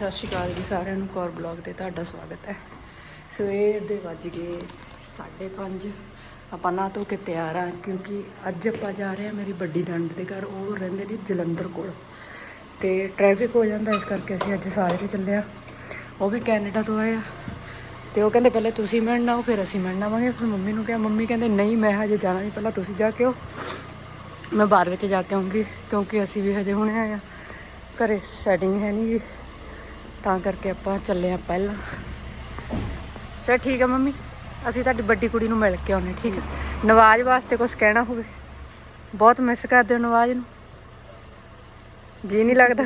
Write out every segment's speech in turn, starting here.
ਸਤਿ ਸ਼੍ਰੀ ਅਕਾਲ ਜੀ ਸਾਰਿਆਂ ਨੂੰ, ਕੌਰ ਬਲੌਗ ਤੇ ਤੁਹਾਡਾ ਸਵਾਗਤ ਹੈ। ਸਵੇਰ ਦੇ ਵੱਜ ਗਏ 5:30 ਆਪਾਂ ਨਾ ਧੋ ਕੇ ਤਿਆਰ ਆ ਕਿਉਂਕਿ ਅੱਜ ਆਪਾਂ ਜਾ ਰਹੇ ਹਾਂ ਮੇਰੀ ਵੱਡੀ ਨੰਦ ਦੇ ਘਰ, ਉਹ ਰਹਿੰਦੇ ਨੇ ਜਲੰਧਰ ਕੋਲ। ਤੇ ਟ੍ਰੈਫਿਕ ਹੋ ਜਾਂਦਾ, ਇਸ ਕਰਕੇ ਅਸੀਂ ਅੱਜ ਸਾਰੇ ਚੱਲੇ ਆ ਉਹ ਵੀ ਕੈਨੇਡਾ ਤੋਂ ਆਏ ਆ। ਤੇ ਉਹ ਕਹਿੰਦੇ ਪਹਿਲੇ ਤੁਸੀਂ ਮਿਲਣਾ ਆਓ, ਫਿਰ ਅਸੀਂ ਮਿਲਣਾ ਆਵਾਂਗੇ। ਫਿਰ ਮੰਮੀ ਨੂੰ ਕਿਹਾ, ਮੰਮੀ ਕਹਿੰਦੇ, ਨਹੀਂ, ਮੈਂ ਹਜੇ ਜਾਣਾ ਨਹੀਂ, ਪਹਿਲਾਂ ਤੁਸੀਂ ਜਾ ਕੇ ਆਓ। ਮੈਂ ਬਾਹਰ ਵਿੱਚ ਜਾ ਕੇ ਆਉਂਗੀ, ਕਿਉਂਕਿ ਅਸੀਂ ਵੀ ਹਜੇ ਹੁਣੇ ਆਏ ਆ ਘਰੇ ਸੈਟਿੰਗ ਹੈ ਨਹੀਂ ਜੀ। ਤਾਂ ਕਰਕੇ ਆਪਾਂ ਚੱਲੇ ਆ ਪਹਿਲਾਂ। ਸਰ ਠੀਕ ਹੈ ਮੰਮੀ? ਅਸੀਂ ਤੁਹਾਡੀ ਵੱਡੀ ਕੁੜੀ ਨੂੰ ਮਿਲ ਕੇ ਆਉਣੇ ਠੀਕ ਹੈ ਨਵਾਜ਼ ਵਾਸਤੇ ਕੁਝ ਕਹਿਣਾ ਹੋਵੇ? ਬਹੁਤ ਮਿਸ ਕਰਦੇ ਹੋ ਨਵਾਜ਼ ਨੂੰ। ਜੀ ਨਹੀਂ ਲੱਗਦਾ।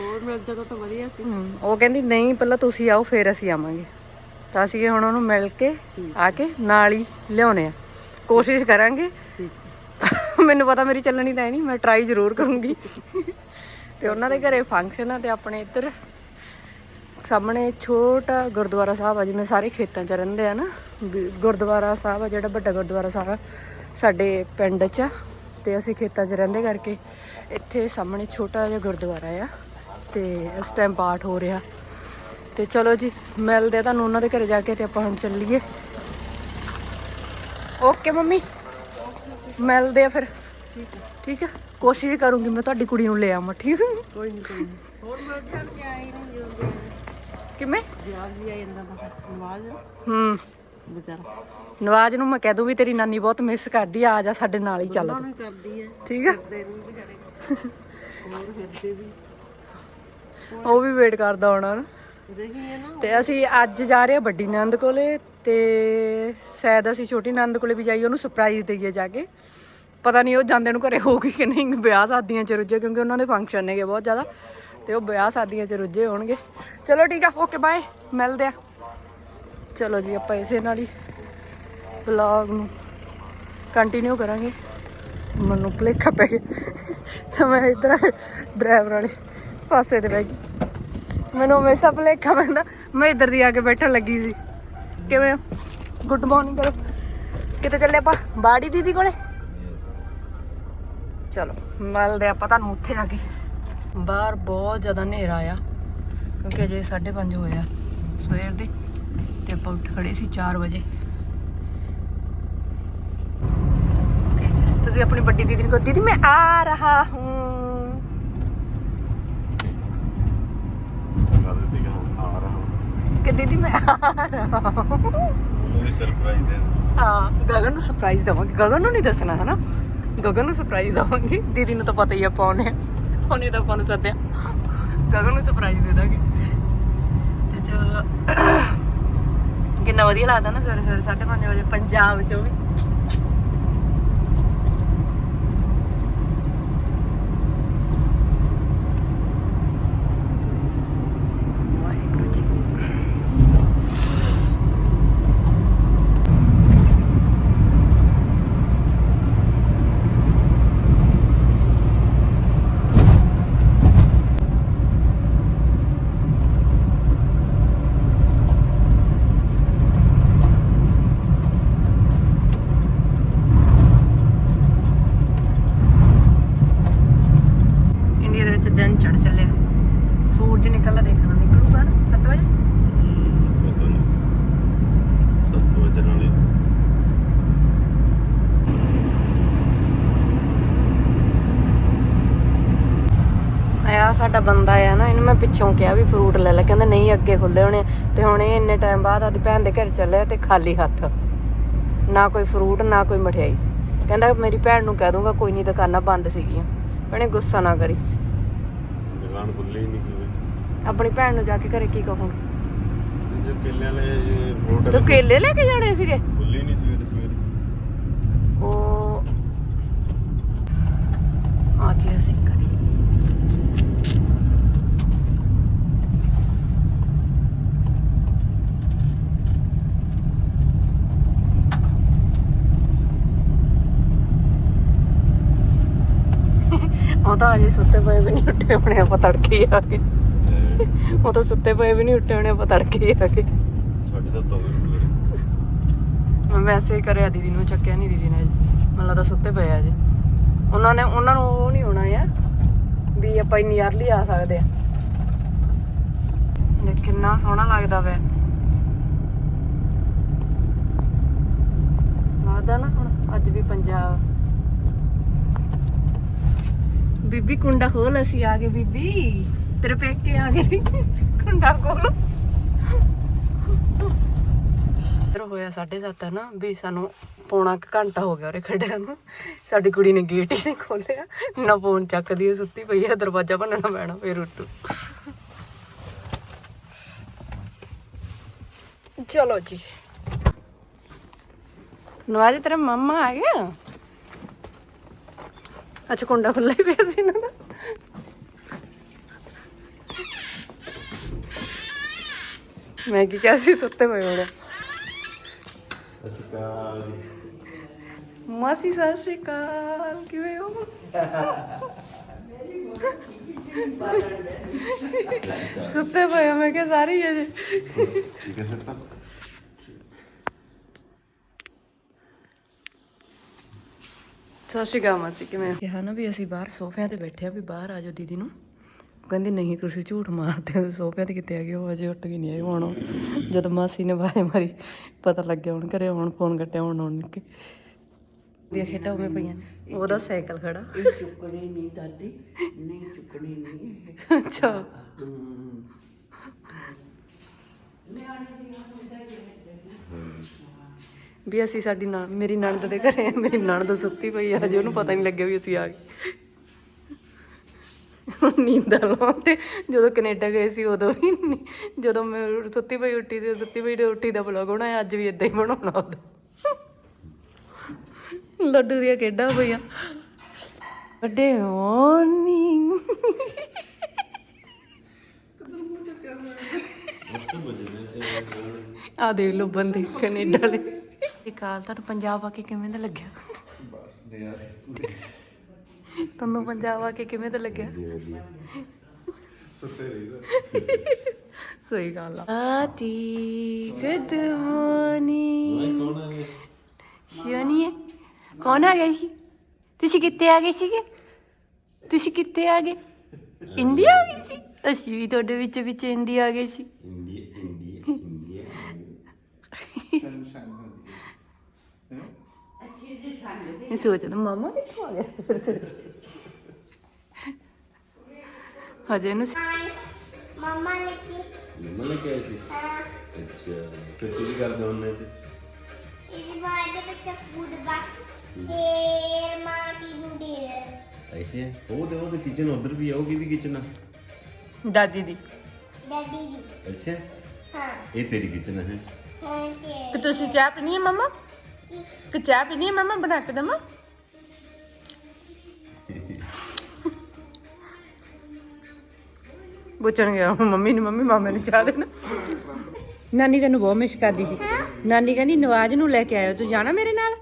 ਹੋਰ ਮਿਲ ਜਾਂਦਾ ਤਾਂ ਵਧੀਆ ਸੀ। ਉਹ ਕਹਿੰਦੀ ਨਹੀਂ ਪਹਿਲਾਂ ਤੁਸੀਂ ਆਓ ਫਿਰ ਅਸੀਂ ਆਵਾਂਗੇ। ਤਾਂ ਅਸੀਂ ਹੁਣ ਉਹਨੂੰ ਮਿਲ ਕੇ ਆ ਕੇ ਨਾਲ ਹੀ ਲਿਆਉਣੇ ਆ ਕੋਸ਼ਿਸ਼ ਕਰਾਂਗੇ। ਮੈਨੂੰ ਪਤਾ ਮੇਰੀ ਚੱਲਣੀ ਤਾਂ ਹੈ ਨਹੀਂ ਮੈਂ ਟਰਾਈ ਜ਼ਰੂਰ ਕਰੂੰਗੀ। ਤੇ ਉਹਨਾਂ ਦੇ ਘਰੇ ਫੰਕਸ਼ਨ ਆ ਤੇ ਆਪਣੇ ਇੱਧਰ ਸਾਹਮਣੇ ਛੋਟਾ ਗੁਰਦੁਆਰਾ ਸਾਹਿਬ ਆ, ਜਿਵੇਂ ਸਾਰੇ ਖੇਤਾਂ 'ਚ ਰਹਿੰਦੇ ਆ ਨਾ। ਵੀ ਗੁਰਦੁਆਰਾ ਸਾਹਿਬ ਆ, ਜਿਹੜਾ ਵੱਡਾ ਗੁਰਦੁਆਰਾ ਸਾਰਾ ਸਾਡੇ ਪਿੰਡ 'ਚ ਆ ਤੇ ਅਸੀਂ ਖੇਤਾਂ 'ਚ ਰਹਿੰਦੇ ਕਰਕੇ ਇੱਥੇ ਸਾਹਮਣੇ ਛੋਟਾ ਜਿਹਾ ਗੁਰਦੁਆਰਾ ਆ ਤੇ ਇਸ ਟਾਈਮ ਪਾਠ ਹੋ ਰਿਹਾ। ਤੇ ਚਲੋ ਜੀ, ਮਿਲਦੇ ਆ ਤੁਹਾਨੂੰ ਉਹਨਾਂ ਦੇ ਘਰੇ ਜਾ ਕੇ ਤੇ ਆਪਾਂ ਹੁਣ ਚੱਲੀਏ। Okay mummy. ਮਿਲਦੇ ਆ ਫਿਰ। ਠੀਕ ਹੈ ਠੀਕ ਹੈ ਕੋਸ਼ਿਸ਼ ਕਰੂੰਗੀ ਮੈਂ ਤੁਹਾਡੀ ਕੁੜੀ ਨੂੰ ਲੈ ਆਵਾਂ ਠੀਕ ਹੈ? ਕੋਈ ਨਹੀਂ ਕੋਈ ਨਹੀਂ ਹੋਰ ਮਿਲ ਜਾਣਗੇ ਆਏ ਨਹੀਂ ਜਿਉਂਦੇ ਕਿਵੇਂ? ਜਵਾਬ ਵੀ ਆ ਜਾਂਦਾ ਬਾਹਰ ਆਵਾਜ਼ ਹੂੰ। ਵਿਚਾਰਾ। ਨਵਾਜ਼ ਨੂੰ ਮੈਂ ਕਹਿ ਦੂੰ ਵੀ ਤੇਰੀ ਨਾਨੀ ਬਹੁਤ ਮਿਸ ਕਰਦੀ ਆ ਆ ਜਾ ਸਾਡੇ ਨਾਲ ਹੀ ਚੱਲ ਉਹਨਾਂ ਹੀ ਕਰਦੀ ਹੈ ਠੀਕ ਆ? ਦੇ ਨੂੰ ਵਿਚਾਰੇ। ਹੋਰ ਫਿਰਦੇ ਵੀ। ਉਹ ਵੀ ਵੇਟ ਕਰਦਾ ਹੋਣਾ ਨਾ। ਤੇ ਅਸੀਂ ਅੱਜ ਜਾ ਰਹੇ ਹਾਂ ਵੱਡੀ ਨੰਦ ਕੋਲੇ ਤੇ ਸ਼ਾਇਦ ਅਸੀਂ ਛੋਟੀ ਨੰਦ ਕੋਲੇ ਵੀ ਜਾਈਏ ਉਹਨੂੰ ਸਰਪ੍ਰਾਈਜ਼ ਦੇਈਏ ਜਾ ਕੇ। ਪਤਾ ਨਹੀਂ ਉਹ ਜਾਂਦੇ ਨੂੰ ਘਰੇ ਹੋਊਗੀ ਕਿ ਨਹੀਂ, ਵਿਆਹ ਸ਼ਾਦੀਆਂ ਚ ਰੁੱਝੇ ਕਿਉਂਕਿ ਉਹਨਾਂ ਦੇ ਫੰਕਸ਼ਨ ਨੇਗੇ ਬਹੁਤ ਜ਼ਿਆਦਾ ਤੇ ਉਹ ਵਿਆਹ ਸ਼ਾਦੀਆਂ ਚ ਰੁੱਝੇ ਹੋਣਗੇ। ਚਲੋ ਠੀਕ ਆ ਓਕੇ ਬਾਏ ਮਿਲਦੇ ਆ। ਚਲੋ ਜੀ, ਆਪਾਂ ਇਸੇ ਨਾਲ ਹੀ ਵਲੌਗ ਨੂੰ ਕੰਟੀਨਿਊ ਕਰਾਂਗੇ। ਮੈਨੂੰ ਭੁਲੇਖਾ ਪੈ ਗਿਆ। ਮੈਂ ਇਧਰ ਡਰਾਈਵਰ ਵਾਲੇ ਪਾਸੇ ਤੇ ਬਹਿ ਗਈ। ਮੈਨੂੰ ਹਮੇਸ਼ਾ ਭੁਲੇਖਾ ਪੈਂਦਾ, ਮੈਂ ਇੱਧਰ ਦੀ ਆ ਕੇ ਬੈਠਣ ਲੱਗੀ ਸੀ। ਕਿਵੇਂ ਗੁੱਡ ਮਾਰਨਿੰਗ ਕਰੋ। ਕਿਤੇ ਚੱਲੇ ਆਪਾਂ? ਬਾੜੀ ਦੀਦੀ ਕੋਲੇ? ਚਲੋ ਮਿਲਦੇ ਆਪਾਂ ਤੁਹਾਨੂੰ ਉੱਥੇ ਜਾ ਕੇ। ਬਾਹਰ ਬਹੁਤ ਜ਼ਿਆਦਾ ਹਨੇਰਾ ਆ ਕਿਉਂਕਿ ਅਜੇ 5:30 ਹੋਏ ਆ ਸਵੇਰ ਦੇ ਤੇ ਆਪਾਂ ਉੱਠ ਖੜੇ ਸੀ 4 ਵਜੇ। ਤੁਸੀਂ ਆਪਣੀ ਵੱਡੀ ਦੀਦੀ ਨੂੰ ਕਹੋ ਦੀਦੀ ਮੈਂ ਆ ਰਹਾ ਹੂੰ। ਕਿ ਦੀਦੀ ਮੈਂ ਆ ਰਹਾ ਹੂੰ। ਉਹਨੂੰ ਸਰਪ੍ਰਾਈਜ਼ ਦੇ ਹਾਂ ਗਗਨ ਨੂੰ ਸਰਪ੍ਰਾਈਜ਼ ਦਵਾਂਗੇ। ਗਗਨ ਨੂੰ ਨਹੀਂ ਦੱਸਣਾ ਹੈ ਨਾ ਗਗਨ ਨੂੰ ਸਰਪ੍ਰਾਈਜ਼ ਦਵਾਂਗੇ। ਦੀਦੀ ਨੂੰ ਤਾਂ ਪਤਾ ਹੀ ਆ ਪਾਉਣੇ ਉਹਨੇ ਤਾਂ ਆਪਾਂ ਨੂੰ ਸੱਦਿਆ। ਗਗਨ ਨੂੰ ਸਰਪ੍ਰਾਈਜ਼ ਦੇ ਦਾਂਗੇ। ਤੇ ਚਲੋ। ਕਿੰਨਾ ਵਧੀਆ ਲੱਗਦਾ ਨਾ ਸਵੇਰੇ ਸਵੇਰੇ 5:30 ਵਜੇ, ਪੰਜਾਬ ਚੋਂ ਵੀ ਵਾਹਿਗੁਰੂ ਜੀ ਇੰਡੀਆ ਦੇ ਵਿੱਚ ਦਿਨ ਚੜ ਚੱਲਿਆ ਸੂਰਜ ਨਿਕਲਦਾ ਦੇਖਣਾ ਨਿਕਲੂਗਾ ਨਾ 7 ਵਜੇ ਪਤਾ ਨਹੀਂ ਸੱਤ ਵਜੇ ਨਾਲ ਹੀ ਆਇਆ ਸਾਡਾ ਬੰਦਾ ਆ ਨਾ ਇਹਨੂੰ ਮੈਂ ਪਿੱਛੋਂ ਕਿਹਾ ਵੀ ਫਰੂਟ ਲੈ ਲੈ। ਕਹਿੰਦਾ ਨਹੀਂ ਅੱਗੇ ਖੁੱਲੇ ਹੋਣੇ। ਤੇ ਹੁਣ ਇਹ ਇੰਨੇ ਟਾਈਮ ਬਾਅਦ ਆਦੀ ਭੈਣ ਦੇ ਘਰ ਚੱਲਿਆ ਤੇ ਖਾਲੀ ਹੱਥ। ਨਾ ਕੋਈ ਫਰੂਟ ਨਾ ਕੋਈ ਮਠਿਆਈ। ਕਹਿੰਦਾ ਮੇਰੀ ਭੈਣ ਨੂੰ ਕਹਿ ਦੂੰਗਾ ਕੋਈ ਨਹੀਂ ਦੁਕਾਨਾਂ ਬੰਦ ਸੀਗੀਆਂ। ਭੈਣੇ ਗੁੱਸਾ ਨਾ ਕਰੀ। ਦੁਕਾਨ ਖੁੱਲੀ ਨਹੀਂ ਕੋਈ ਆਪਣੀ ਭੈਣ ਨੂੰ ਜਾ ਕੇ ਘਰੇ ਕੀ ਕਹੂੰਗੀ? ਜੋ ਕੇਲੇ ਵਾਲੇ ਫਰੂਟ ਤੂੰ ਕੇਲੇ ਲੈ ਕੇ ਜਾਣੇ ਸੀਗੇ? ਖੁੱਲੀ ਨਹੀਂ ਸਵੇਰੇ ਸਵੇਰੇ। ਉਹ ਆ ਗਿਆ ਸੀ ਘਰੇ ਉਹ ਤਾਂ ਅਜੇ ਸੁੱਤੇ ਪਏ ਵੀ ਨਹੀਂ ਉੱਠੇ ਹੋਣੇ ਆਪਾਂ ਤੜਕੇ ਹੀ ਆ ਗਏ। ਤੇ ਉਹ ਤਾਂ ਸੁੱਤੇ ਪਏ ਵੀ ਨਹੀਂ ਉੱਠੇ ਹੋਣੇ ਆਪਾਂ ਤੜਕੇ ਹੀ ਆ ਗਏ। ਹੋ ਗਏ। ਸਵੇਰੇ ਮੈਂ ਵੈਸੇ ਹੀ ਕਰਿਆ ਦੀਦੀ ਨੂੰ ਚੱਕਿਆ ਨਹੀਂ ਦੀਦੀ ਨੇ ਅਜੇ ਮੈਨੂੰ ਲੱਗਦਾ ਸੁੱਤੇ ਪਏ ਆ ਅਜੇ ਉਹਨਾਂ ਨੇ ਉਹਨਾਂ ਨੂੰ ਉਹ ਨਹੀਂ ਹੋਣਾ ਆ ਵੀ ਆਪਾਂ ਇੰਨੀ ਅਰਲੀ ਆ ਸਕਦੇ ਆ। ਦੇਖ ਕਿੰਨਾ ਸੋਹਣਾ ਲੱਗਦਾ ਵੇ ਲੱਗਦਾ ਨਾ ਹੁਣ ਅੱਜ ਵੀ ਪੰਜਾਬ ਬੀਬੀ ਕੁੰਡਾ ਖੋਲ ਅਸੀਂ ਆ ਗਏ ਬੀਬੀ। ਤੇਰੇ ਪੇਕੇ ਆ ਗਏ ਕੁੰਡਾ ਖੋਲ। ਫਿਰ ਹੋਇਆ 7:30 ਨਾ ਵੀ ਸਾਨੂੰ ਪੌਣਾ ਕੁ ਘੰਟਾ ਹੋ ਗਿਆ ਉਰੇ ਖੜਿਆ ਨੂੰ। ਸਾਡੀ ਕੁੜੀ ਨੇ ਗੇਟ ਹੀ ਨਹੀਂ ਖੋਲਿਆ ਨਾ ਫੋਨ ਚੱਕਦੀ ਹੈ ਸੁੱਤੀ ਪਈ ਹੈ ਦਰਵਾਜ਼ਾ ਭੰਨਣਾ ਪੈਣਾ ਫੇਰ ਉੱਠੂ। ਚਲੋ ਜੀ। ਨਵਾਜ ਤੇਰਾ ਮੰਮਾ ਆ ਗਿਆ? ਅੱਛਾ ਕੁੰਡਾ ਖੁੱਲਾ ਹੀ ਪਿਆ ਸੀ ਇਹਨਾਂ ਦਾ ਮੈਂ ਕੀ ਕਿਹਾ ਸੀ ਸੁੱਤੇ ਪਏ ਹੋਣੇ ਸਤਿ ਸ਼੍ਰੀ ਅਕਾਲ ਮਾਸੀ ਸਤਿ ਸ਼੍ਰੀ ਅਕਾਲ ਕਿਵੇਂ ਹੋ ਸੁੱਤੇ ਹੋ, ਸਾਰੇ ਹੀ ਹੈ ਅਕਾਲ ਮਾਸੀ ਕਿਵੇਂ ਕਿਹਾ ਨਾ ਵੀ ਅਸੀਂ ਬਾਹਰ ਸੋਫਿਆਂ ਤੇ ਬੈਠੇ ਆ ਵੀ ਬਾਹਰ ਆ ਜਾਓ ਦੀਦੀ ਨੂੰ। ਕਹਿੰਦੀ ਨਹੀਂ ਤੁਸੀਂ ਝੂਠ ਮਾਰਦੇ ਹੋ ਸੋਫਿਆਂ ਤੇ ਕਿੱਥੇ ਆ ਗਏ ਉਹ ਅਜੇ ਉੱਠ ਗਈ ਨਹੀਂ ਆਈ ਹੁਣ। ਜਦੋਂ ਮਾਸੀ ਨੇ ਆਵਾਜ਼ ਮਾਰੀ ਪਤਾ ਲੱਗਿਆ ਹੁਣ ਘਰੇ ਹੁਣ ਫੋਨ ਕੱਟਿਆ ਹੁਣ ਆਉਣ ਨਿੱਕੇ ਦੀਆਂ ਖੇਡਾਂ ਉਵੇਂ ਪਈਆਂ ਨੇ। ਉਹਦਾ ਸਾਈਕਲ ਖੜਾ। ਚੁੱਕਣੀ ਨਹੀਂ ਦਾਦੀ ਨਹੀਂ ਚੁੱਕਣੀ ਨਹੀਂ ਅੱਛਾ। ਵੀ ਅਸੀਂ ਸਾਡੀ ਨਾ ਮੇਰੀ ਨਣਦ ਦੇ ਘਰੇ ਆ ਮੇਰੀ ਨਣਦ ਸੁੱਤੀ ਪਈ ਆ ਹਜੇ ਉਹਨੂੰ ਪਤਾ ਨਹੀਂ ਲੱਗਿਆ ਵੀ ਅਸੀਂ ਆ ਗਏ। ਨੀਂਦ ਲਾਉਣ ਤੇ ਜਦੋਂ ਕੈਨੇਡਾ ਗਏ ਸੀ ਉਦੋਂ ਵੀ ਨੀ- ਜਦੋਂ ਮੈਂ ਸੁੱਤੀ ਪਈ ਉੱਠੀ ਸੀ ਸੁੱਤੀ ਪਈ ਤੇ ਉੱਠੀ ਦਾ ਬਲੌਗ ਬਣਾਇਆ ਅੱਜ ਵੀ ਇਦਾਂ ਹੀ ਬਣਾਉਣਾ ਉਹਦਾ। ਲੱਡੂ ਦੀਆਂ ਖੇਡਾਂ ਪਈਆਂ। ਵੱਡੇ ਮਾਰਨਿੰਗ ਆ ਦੇਖ ਲੋ ਬੰਦੇ ਕੈਨੇਡਾ ਵਾਲੇ। ਕਾਲ ਤੁਹਾਨੂੰ ਪੰਜਾਬ ਆ ਕੇ ਕਿਵੇਂ ਦਾ ਲੱਗਿਆ? ਬਸ ਯਾਰ ਤੁਹਾਨੂੰ ਪੰਜਾਬ ਆ ਕੇ ਕਿਵੇਂ ਦਾ ਲੱਗਿਆ? ਸੁੱਤੇ ਰਹੀਦਾ ਸਹੀ ਗੱਲ ਆ। ਆਤੀ ਗੁੱਡ ਮਾਰਨਿੰਗ ਕੌਣ ਆ ਗਿਆ? ਸ਼ਿਵਨੀ ਕੌਣ ਆ ਗਏ ਸੀ? ਤੁਸੀਂ ਕਿੱਥੇ ਆ ਗਏ ਸੀਗੇ? ਤੁਸੀਂ ਕਿੱਥੇ ਆ ਗਏ? ਇੰਡੀਆ ਆ ਗਏ ਸੀ? ਅਸੀਂ ਵੀ ਤੁਹਾਡੇ ਵਿੱਚ ਵਿੱਚ ਇੰਡੀਆ ਆ ਗਏ ਸੀ ਇੰਡੀਆ ਇੰਡੀਆ ਇੰਡੀਆ ਇਹ ਸੋਚਦਾ ਮਾਮਾ ਕਿੱਥੋਂ ਆ ਗਿਆ ਫਿਰ ਤੇ ਹਜੇ ਇਹਨੂੰ ਮਮਾ ਨੇ ਕੀ ਮੰਮਾ ਨੇ ਕਿਹਾ ਸੀ ਅੱਛਾ ਫਿਰ ਕੀ ਕਰਦੇ ਹੁੰਦੇ ਤੇ ਇਹਦੇ ਬਾਅਦ ਦੇ ਵਿੱਚ ਫੂਡਬਾ ਫੇਰ ਮਾਟੀ ਨੂੰ ਦੇ ਐਸੇ ਉਹ ਤੇ ਉਹ ਤੇ ਕਿਚਨ ਉਧਰ ਵੀ ਆ ਉਹ ਕਿਹਦੀ ਕਿਚਨ ਆ ਦਾਦੀ ਦੀ ਡੈਡੀ ਦੀ ਅੱਛਾ ਹਾਂ ਇਹ ਤੇਰੀ ਕਿਚਨ ਹੈ ਥੈਂਕ ਕਿ ਤੁਸੀਂ ਚਾਹ ਪੀਣੀ ਹੈ ਮਮਾ ਕਿ ਚਾਹ ਪੀਣੀ ਹੈ ਮਮਾ? ਬਣਾ ਕੇ ਦੇਵਾਂ? ਪੁੱਛਣ ਗਿਆ ਮੰਮੀ ਨੂੰ ਮੰਮੀ ਮਾਮੇ ਨੂੰ ਚਾਹ ਦੇਣਾ। ਨਾਨੀ ਤੈਨੂੰ ਬਹੁਤ ਮਿਸ ਕਰਦੀ ਸੀ। ਨਾਨੀ ਕਹਿੰਦੀ ਨਵਾਜ਼ ਨੂੰ ਲੈ ਕੇ ਆਇਓ ਤੂੰ ਜਾਣਾ ਮੇਰੇ ਨਾਲ?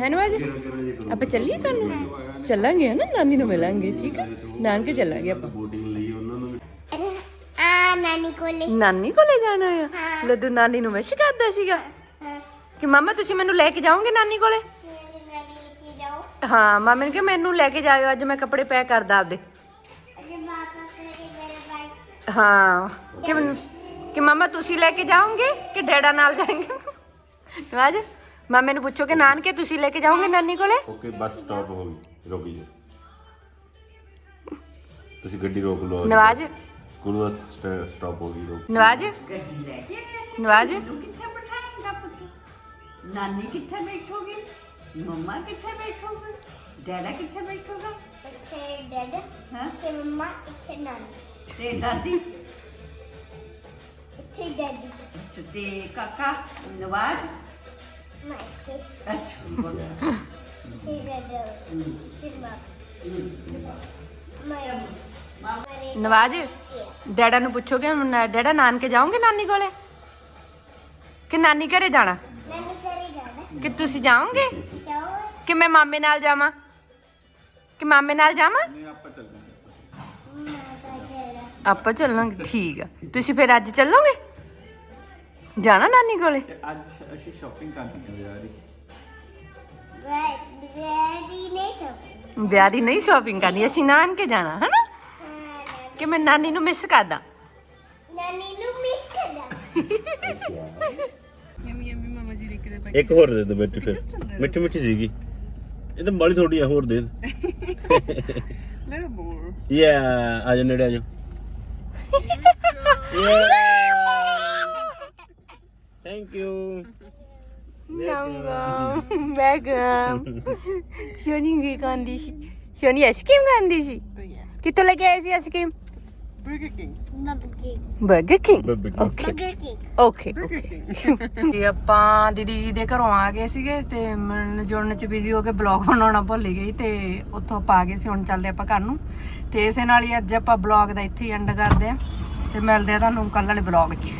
ਹੈ ਨਵਾਜ਼? ਆਪਾਂ ਚੱਲੀਏ ਤੁਹਾਨੂੰ ਚੱਲਾਂਗੇ ਹਨਾ ਨਾਨੀ ਨੂੰ ਮਿਲਾਂਗੇ ਠੀਕ ਹੈ ਨਾਨਕੇ ਚੱਲਾਂਗੇ ਆਪਾਂ। ਨੂੰ ਆ ਨਾਨੀ ਕੋਲੇ। ਨਾਨੀ ਕੋਲੇ ਜਾਣਾ ਆ? ਲੱਡੂ ਨਾਨੀ ਨੂੰ ਮਿਸ ਕਰਦਾ ਸੀਗਾ। ਕਿ ਮਾਮਾ ਤੁਸੀਂ ਮੈਨੂੰ ਲੈ ਕੇ ਜਾਓਗੇ ਨਾਨੀ ਕੋਲੇ? ਮੇਰੇ ਨਾਨੀ ਲੈ ਕੇ ਜਾਓ ਹਾਂ ਮਾਮੇ ਨੇ ਕਿਹਾ ਮੈਨੂੰ ਲੈ ਕੇ ਜਾਇਓ ਅੱਜ ਮੈਂ ਕੱਪੜੇ ਪੈਕ ਕਰਦਾ ਆਪਦੇ। ਅਜੇ ਬਾਪਾ ਕਰੇ ਮੇਰੇ ਬਾਈਕ ਹਾਂ ਕਿ ਮੈਨੂੰ ਕਿ ਮਾਮਾ ਤੁਸੀਂ ਲੈ ਕੇ ਜਾਓਗੇ ਕਿ ਡੈਡਾ ਨਾਲ ਜਾਏਂਗੇ? ਨਵਾਜ ਮਾਮੇ ਨੂੰ ਪੁੱਛੋ ਕਿ ਨਾਨਕੇ ਤੁਸੀਂ ਲੈ ਕੇ ਜਾਓਗੇ ਨਾਨੀ ਕੋਲੇ? ਓਕੇ ਬੱਸ ਸਟਾਪ ਹੋ ਗਈ ਰੁਕ ਜੀ ਤੁਸੀਂ ਗੱਡੀ ਰੋਕ ਲਓ ਨਵਾਜ। ਸਕੂਲ ਬੱਸ ਸਟਾਪ ਹੋ ਗਈ ਰੋਕ ਨਵਾਜ। ਨਵਾਜ। ਕਿੱਥੇ ਬਿਠਾਏਗਾ ਪੁੱਤ? ਨਾਨੀ ਕਿੱਥੇ ਬੈਠੋਗੀ? ਮੰਮਾ ਕਿੱਥੇ ਬੈਠੋਗੇ? ਡੈਡਾ ਕਿੱਥੇ ਬੈਠੋਗਾ? ਇੱਥੇ ਡੈਡ ਹਾਂ? ਇੱਥੇ ਮਮਾ ਇੱਥੇ ਨਾਨੀ। ਤੇ ਦਾਦੀ? ਇੱਥੇ ਡੈਡੀ। ਤੇ ਕਾਕਾ ਨਵਾਜ਼? ਮੈਂ ਇੱਥੇ। ਅੱਛਾ ਇੱਥੇ ਡੈਡ ਫਿਰ ਬਾਪਾ ਮੈਂ ਨਵਾਜ ਡੈਡਾ ਨੂੰ ਪੁੱਛੋਗੇ ਨ- ਡੈਡਾ ਨਾਨਕੇ ਜਾਓਗੇ ਨਾਨੀ ਕੋਲੇ? ਕਿ ਨਾਨੀ ਘਰੇ ਜਾਣਾ? ਕਿ ਤੁਸੀਂ ਜਾਓਗੇ? ਜਾਓ ਕਿ ਮੈਂ ਮਾਮੇ ਨਾਲ ਜਾਵਾਂ? ਕਿ ਮਾਮੇ ਨਾਲ ਜਾਵਾਂ? ਆਪਾਂ ਚੱਲਾਂਗੇ। ਠੀਕ ਆ। ਤੁਸੀਂ ਫਿਰ ਅੱਜ ਚੱਲੋਗੇ? ਜਾਣਾ ਨਾਨੀ ਕੋਲੇ? ਅੱਜ ਅਸੀਂ ਸ਼ਾਪਿੰਗ ਕਰਨੀ ਹੈ ਵਿਆਹ ਦੀ। ਵੈਰੀ ਨਹੀਂ ਸਭ ਵਿਆਹ ਦੀ ਨਹੀਂ ਸ਼ਾਪਿੰਗ ਕਰਨੀ ਅਸੀਂ ਨਾਨਕੇ ਜਾਣਾ ਹਨਾ? ਕਿ ਮੈਂ ਨਾਨੀ ਨੂੰ ਮਿਸ ਕਰਦਾ। ਨਾਨੀ ਨੂੰ ਮਿਸ ਕਰਦਾ। ਇੱਕ ਹੋਰ ਦੇ ਦੇ ਵਿੱਚ ਫਿਰ। ਮਿੱਠੀ ਮਿੱਠੀ ਸੀਗੀ। ਇਹ ਤਾਂ ਬੜੀ ਥੋੜੀ ਆ ਹੋਰ ਦੇ ਲਿਟਲ ਮੋਰ ਯਾ ਆ ਜਾ ਨੇੜੇ ਆ ਜਾ। ਥੈਂਕ ਯੂ ਨਾਮ ਮੈਗਮ ਸ਼ੋਨੀ ਕੀ ਖਾਂਦੀ ਸੀ ਸ਼ੋਨੀ ਆਈਸਕ੍ਰੀਮ ਖਾਂਦੀ ਸੀ ਕਿੱਥੋਂ ਲੈ ਕੇ ਆਈ ਸੀ ਆਈਸਕ੍ਰੀਮ ਬੱਬਰ king burger king Burger King. Okay ਬੱਬਰ ਕਿੰਗ ਓਕੇ ਓਕੇ ਤੇ ਆਪਾਂ ਦੀਦੀ ਜੀ ਦੇ ਘਰੋਂ ਆ ਗਏ ਸੀਗੇ ਤੇ ਮਿਲਣ ਜੁੜਨ ਚ ਬਿਜ਼ੀ ਹੋ ਕੇ ਬਲੌਗ ਬਣਾਉਣਾ ਭੁੱਲ ਗਈ ਤੇ ਉੱਥੋਂ ਆਪਾਂ ਆ ਗਏ ਸੀ ਹੁਣ ਚੱਲਦੇ ਆਪਾਂ ਘਰ ਨੂੰ। ਤੇ ਇਸੇ ਨਾਲ ਹੀ ਅੱਜ ਆਪਾਂ ਬਲੌਗ ਦਾ ਇੱਥੇ ਐਂਡ ਕਰਦੇ ਆ ਤੇ ਮਿਲਦੇ ਆ ਤੁਹਾਨੂੰ ਕੱਲ ਵਾਲੇ ਬਲੌਗ 'ਚ।